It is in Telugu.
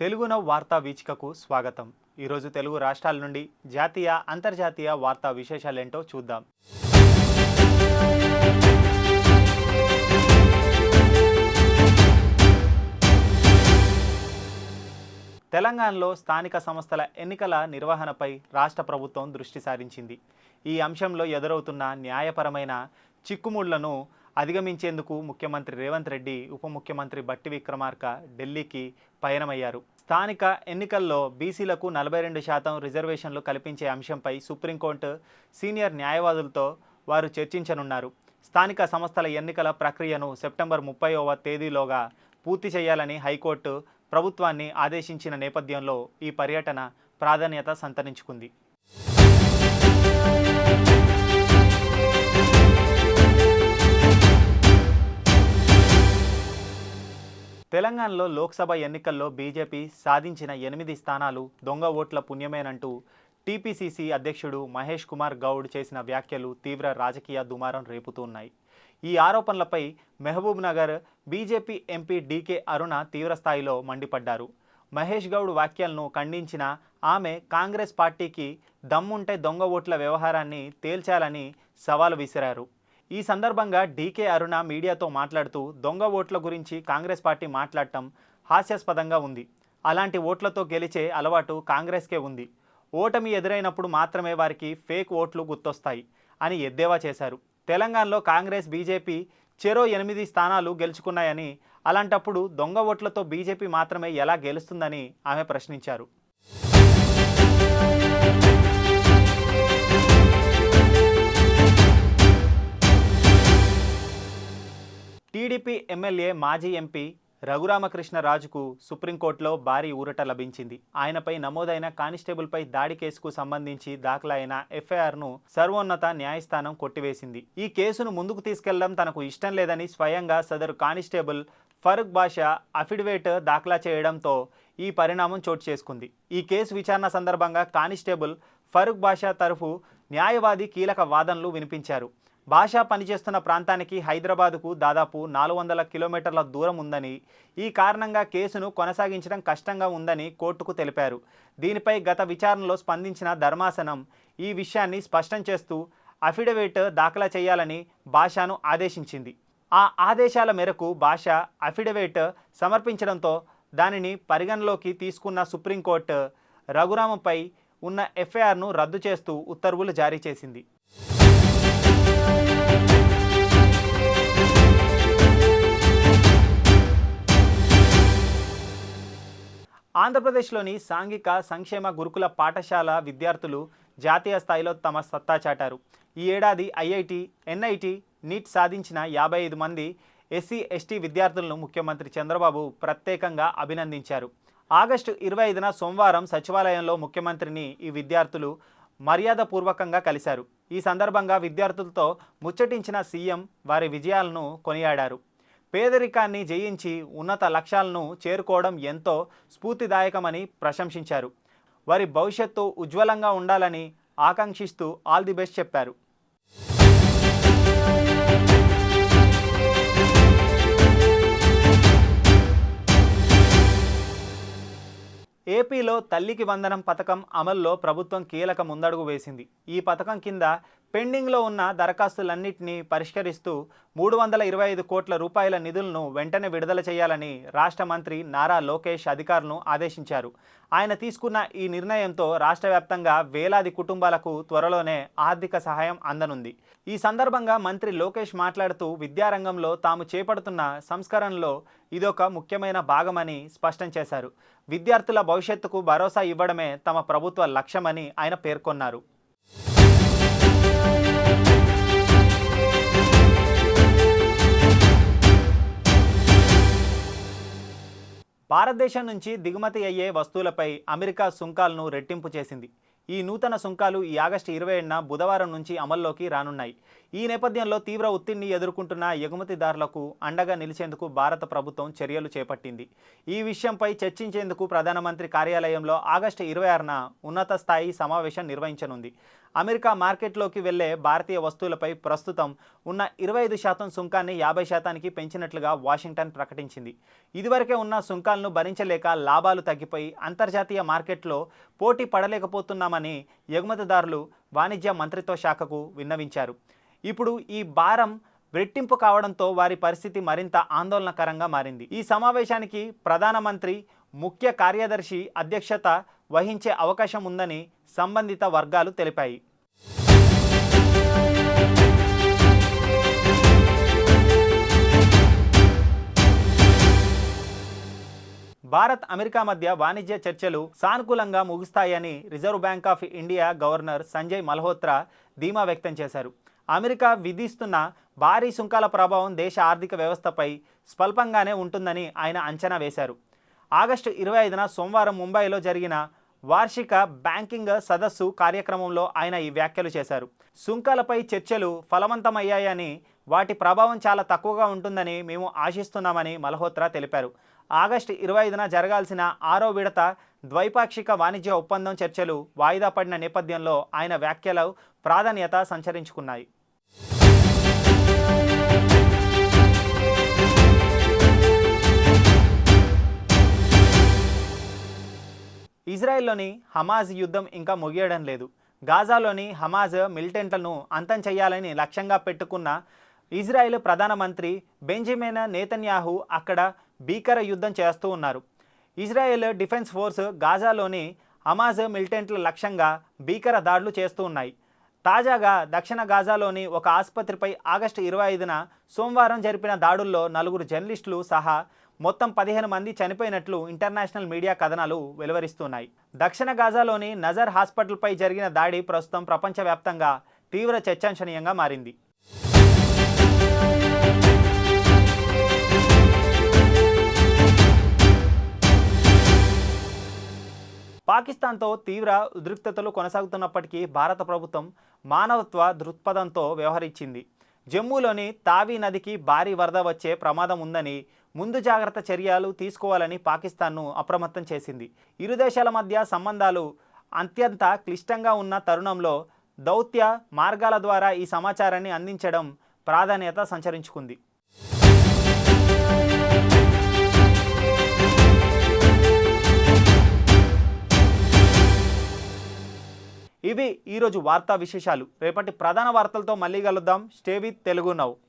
తెలుగున వార్తా వీచికకు స్వాగతం. ఈరోజు తెలుగు రాష్ట్రాల నుండి జాతీయ అంతర్జాతీయ వార్తా విశేషాలేంటో చూద్దాం. తెలంగాణలో స్థానిక సంస్థల ఎన్నికల నిర్వహణపై రాష్ట్ర ప్రభుత్వం దృష్టి సారించింది. ఈ అంశంలో ఎదురవుతున్న న్యాయపరమైన చిక్కుముళ్ళను అధిగమించేందుకు ముఖ్యమంత్రి రేవంత్ రెడ్డి ఉప ముఖ్యమంత్రి బట్టి విక్రమార్క ఢిల్లీకి పయనమయ్యారు. స్థానిక ఎన్నికల్లో బీసీలకు నలభై రెండు శాతం రిజర్వేషన్లు కల్పించే అంశంపై సుప్రీంకోర్టు సీనియర్ న్యాయవాదులతో వారు చర్చించనున్నారు. స్థానిక సంస్థల ఎన్నికల ప్రక్రియను సెప్టెంబర్ ముప్పైవ తేదీలోగా పూర్తి చేయాలని హైకోర్టు ప్రభుత్వాన్ని ఆదేశించిన నేపథ్యంలో ఈ పర్యటన ప్రాధాన్యత సంతరించుకుంది. తెలంగాణలో లోక్సభ ఎన్నికల్లో బీజేపీ సాధించిన ఎనిమిది స్థానాలు దొంగ ఓట్ల పుణ్యమేనంటూ టీపీసీసీ అధ్యక్షుడు మహేష్ కుమార్ గౌడ్ చేసిన వ్యాఖ్యలు తీవ్ర రాజకీయ దుమారం రేపుతున్నాయి. ఈ ఆరోపణలపై Mahabubnagar BJP MP DK Aruna తీవ్రస్థాయిలో మండిపడ్డారు. మహేష్ గౌడ్ వ్యాఖ్యలను ఖండించిన ఆమె కాంగ్రెస్ పార్టీకి దమ్ముంటే దొంగ ఓట్ల వ్యవహారాన్ని తేల్చాలని సవాలు విసిరారు. ఈ సందర్భంగా డీకే అరుణ మీడియాతో మాట్లాడుతూ దొంగ ఓట్ల గురించి కాంగ్రెస్ పార్టీ మాట్లాడటం హాస్యాస్పదంగా ఉంది. అలాంటి ఓట్లతో గెలిచే అలవాటు కాంగ్రెస్కే ఉంది. ఓటమి ఎదురైనప్పుడు మాత్రమే వారికి ఫేక్ ఓట్లు గుర్తొస్తాయి అని ఎద్దేవా చేశారు. తెలంగాణలో కాంగ్రెస్ బీజేపీ చెరో ఎనిమిది స్థానాలు గెలుచుకున్నాయని అలాంటప్పుడు దొంగ ఓట్లతో బీజేపీ మాత్రమే ఎలా గెలుస్తుందని ఆమె ప్రశ్నించారు. టీడీపీ ఎమ్మెల్యే మాజీ ఎంపీ రఘురామకృష్ణరాజుకు సుప్రీంకోర్టులో భారీ ఊరట లభించింది. ఆయనపై నమోదైన కానిస్టేబుల్పై దాడి కేసుకు సంబంధించి దాఖలైన ఎఫ్ఐఆర్ను సర్వోన్నత న్యాయస్థానం కొట్టివేసింది. ఈ కేసును ముందుకు తీసుకెళ్ళడం తనకు ఇష్టం లేదని స్వయంగా సదరు కానిస్టేబుల్ ఫరూక్ బాషా అఫిడవిట్ దాఖలా చేయడంతో ఈ పరిణామం చోటు చేసుకుంది. ఈ కేసు విచారణ సందర్భంగా కానిస్టేబుల్ ఫరూక్ బాషా తరఫు న్యాయవాది కీలక వాదనలు వినిపించారు. భాషా పనిచేస్తున్న ప్రాంతానికి హైదరాబాదుకు దాదాపు నాలుగు వందల కిలోమీటర్ల దూరం ఉందని ఈ కారణంగా కేసును కొనసాగించడం కష్టంగా ఉందని కోర్టుకు తెలిపారు. దీనిపై గత విచారణలో స్పందించిన ధర్మాసనం ఈ విషయాన్ని స్పష్టం చేస్తూ అఫిడవిట్ దాఖలా చేయాలని భాషను ఆదేశించింది. ఆ ఆదేశాల మేరకు భాష అఫిడవిట్ సమర్పించడంతో దానిని పరిగణలోకి తీసుకున్న సుప్రీంకోర్టు రఘురామపై ఉన్న ఎఫ్ఐఆర్ను రద్దు చేస్తూ ఉత్తర్వులు జారీ చేసింది. ఆంధ్రప్రదేశ్లోని సాంఘిక సంక్షేమ గురుకుల పాఠశాల విద్యార్థులు జాతీయ స్థాయిలో తమ సత్తా చాటారు. ఈ ఏడాది ఐఐటి ఎన్ఐటి నీట్ సాధించిన యాభై ఐదు మంది ఎస్సీ ఎస్టీ విద్యార్థులను ముఖ్యమంత్రి చంద్రబాబు ప్రత్యేకంగా అభినందించారు. ఆగస్టు ఇరవై ఐదున సోమవారం సచివాలయంలో ముఖ్యమంత్రిని ఈ విద్యార్థులు మర్యాదపూర్వకంగా కలిశారు. ఈ సందర్భంగా విద్యార్థులతో ముచ్చటించిన సీఎం వారి విజయాలను కొనియాడారు. పేదరికాన్ని జయించి ఉన్నత లక్ష్యాలను చేరుకోవడం ఎంతో స్ఫూర్తిదాయకమని ప్రశంసించారు. వారి భవిష్యత్తు ఉజ్వలంగా ఉండాలని ఆకాంక్షిస్తూ ఆల్ ది బెస్ట్ చెప్పారు. ఏపీలో తల్లికి వందనం పథకం అమల్లో ప్రభుత్వం కీలక ముందడుగు వేసింది. ఈ పథకం కింద పెండింగ్లో ఉన్న దరఖాస్తులన్నింటినీ పరిష్కరిస్తూ మూడు వందల ఇరవై ఐదు కోట్ల రూపాయల నిధులను వెంటనే విడుదల చేయాలని రాష్ట్ర మంత్రి నారా లోకేష్ అధికారులను ఆదేశించారు. ఆయన తీసుకున్న ఈ నిర్ణయంతో రాష్ట్ర వ్యాప్తంగా వేలాది కుటుంబాలకు త్వరలోనే ఆర్థిక సహాయం అందనుంది. ఈ సందర్భంగా మంత్రి లోకేష్ మాట్లాడుతూ విద్యారంగంలో తాము చేపడుతున్న సంస్కరణలో ఇదొక ముఖ్యమైన భాగమని స్పష్టం చేశారు. విద్యార్థుల భవిష్యత్తుకు భరోసా ఇవ్వడమే తమ ప్రభుత్వ లక్ష్యమని ఆయన పేర్కొన్నారు. భారతదేశం నుంచి దిగుమతి అయ్యే వస్తువులపై అమెరికా సుంకాలను రెట్టింపు చేసింది. ఈ నూతన సుంకాలు ఈ ఆగస్టు ఇరవై ఏడున బుధవారం నుంచి అమల్లోకి రానున్నాయి. ఈ నేపథ్యంలో తీవ్ర ఒత్తిడిని ఎదుర్కొంటున్న ఎగుమతిదారులకు అండగా నిలిచేందుకు భారత ప్రభుత్వం చర్యలు చేపట్టింది. ఈ విషయంపై చర్చించేందుకు ప్రధానమంత్రి కార్యాలయంలో ఆగస్టు ఇరవై ఆరున ఉన్నత స్థాయి సమావేశం నిర్వహించనుంది. అమెరికా మార్కెట్లోకి వెళ్ళే భారతీయ వస్తువులపై ప్రస్తుతం ఉన్న ఇరవై ఐదు శాతం సుంకాన్ని యాభై శాతానికి పెంచినట్లుగా వాషింగ్టన్ ప్రకటించింది. ఇదివరకే ఉన్న సుంకాలను భరించలేక లాభాలు తగ్గిపోయి అంతర్జాతీయ మార్కెట్లో పోటీ పడలేకపోతున్నామని ఎగుమతిదారులు వాణిజ్య మంత్రిత్వ శాఖకు విన్నవించారు. ఇప్పుడు ఈ భారం రెట్టింపు కావడంతో వారి పరిస్థితి మరింత ఆందోళనకరంగా మారింది. ఈ సమావేశానికి ప్రధానమంత్రి ముఖ్య కార్యదర్శి అధ్యక్షత వహించే అవకాశం ఉందని సంబంధిత వర్గాలు తెలిపాయి. భారత్ అమెరికా మధ్య వాణిజ్య చర్చలు సానుకూలంగా ముగుస్తాయని reserve bank of India governor Sanjay Malhotra ధీమా వ్యక్తం చేశారు. అమెరికా విధిస్తున్న భారీ సుంకాల ప్రభావం దేశ ఆర్థిక వ్యవస్థపై స్వల్పంగానే ఉంటుందని ఆయన అంచనా వేశారు. ఆగస్టు ఇరవై ఐదున సోమవారం ముంబైలో జరిగిన వార్షిక బ్యాంకింగ్ సదస్సు కార్యక్రమంలో ఆయన ఈ వ్యాఖ్యలు చేశారు. సుంకాలపై చర్చలు ఫలవంతమయ్యాయని వాటి ప్రభావం చాలా తక్కువగా ఉంటుందని మేము ఆశిస్తున్నామని మల్హోత్రా తెలిపారు. ఆగస్టు ఇరవై ఐదున జరగాల్సిన ఆరో విడత ద్వైపాక్షిక వాణిజ్య ఒప్పందం చర్చలు వాయిదా పడిన నేపథ్యంలో ఆయన వ్యాఖ్యలు ప్రాధాన్యత సంచరించుకున్నాయి. ఇజ్రాయెల్లోని హమాజ్ యుద్ధం ఇంకా ముగియడం లేదు. గాజాలోని హమాజ్ మిలిటెంట్లను అంతం చేయాలని లక్ష్యంగా పెట్టుకున్న ఇజ్రాయెల్ ప్రధానమంత్రి బెంజమిన్ నేతన్యాహు అక్కడ భీకర యుద్ధం చేస్తూ ఉన్నారు. ఇజ్రాయెల్ డిఫెన్స్ ఫోర్స్ గాజాలోని హమాజ్ మిలిటెంట్ల లక్ష్యంగా భీకర దాడులు చేస్తూ ఉన్నాయి. తాజాగా దక్షిణ గాజాలోని ఒక ఆసుపత్రిపై ఆగస్టు ఇరవై ఐదున సోమవారం జరిపిన దాడుల్లో నలుగురు జర్నలిస్టులు సహా మొత్తం పదిహేను మంది చనిపోయినట్లు ఇంటర్నేషనల్ మీడియా కథనాలు వెలువరిస్తున్నాయి. దక్షిణ గాజాలోని నజర్ హాస్పిటల్పై జరిగిన దాడి ప్రస్తుతం ప్రపంచవ్యాప్తంగా తీవ్ర చర్చాంశనీయంగా మారింది. పాకిస్తాన్తో తీవ్ర ఉద్రిక్తతలు కొనసాగుతున్నప్పటికీ భారత ప్రభుత్వం మానవత్వ దృక్పథంతో వ్యవహరించింది. జమ్మూలోని తావి నదికి భారీ వరద వచ్చే ప్రమాదం ఉందని ముందు జాగ్రత్త చర్యలు తీసుకోవాలని పాకిస్తాన్ను అప్రమత్తం చేసింది. ఇరు దేశాల మధ్య సంబంధాలు అత్యంత క్లిష్టంగా ఉన్న తరుణంలో దౌత్య మార్గాల ద్వారా ఈ సమాచారాన్ని అందించడం ప్రాధాన్యత సంచరించుకుంది. ఇవి ఈరోజు వార్తా విశేషాలు. రేపటి ప్రధాన వార్తలతో మళ్ళీ కలుద్దాం. స్టే విత్ తెలుగు నవ్వు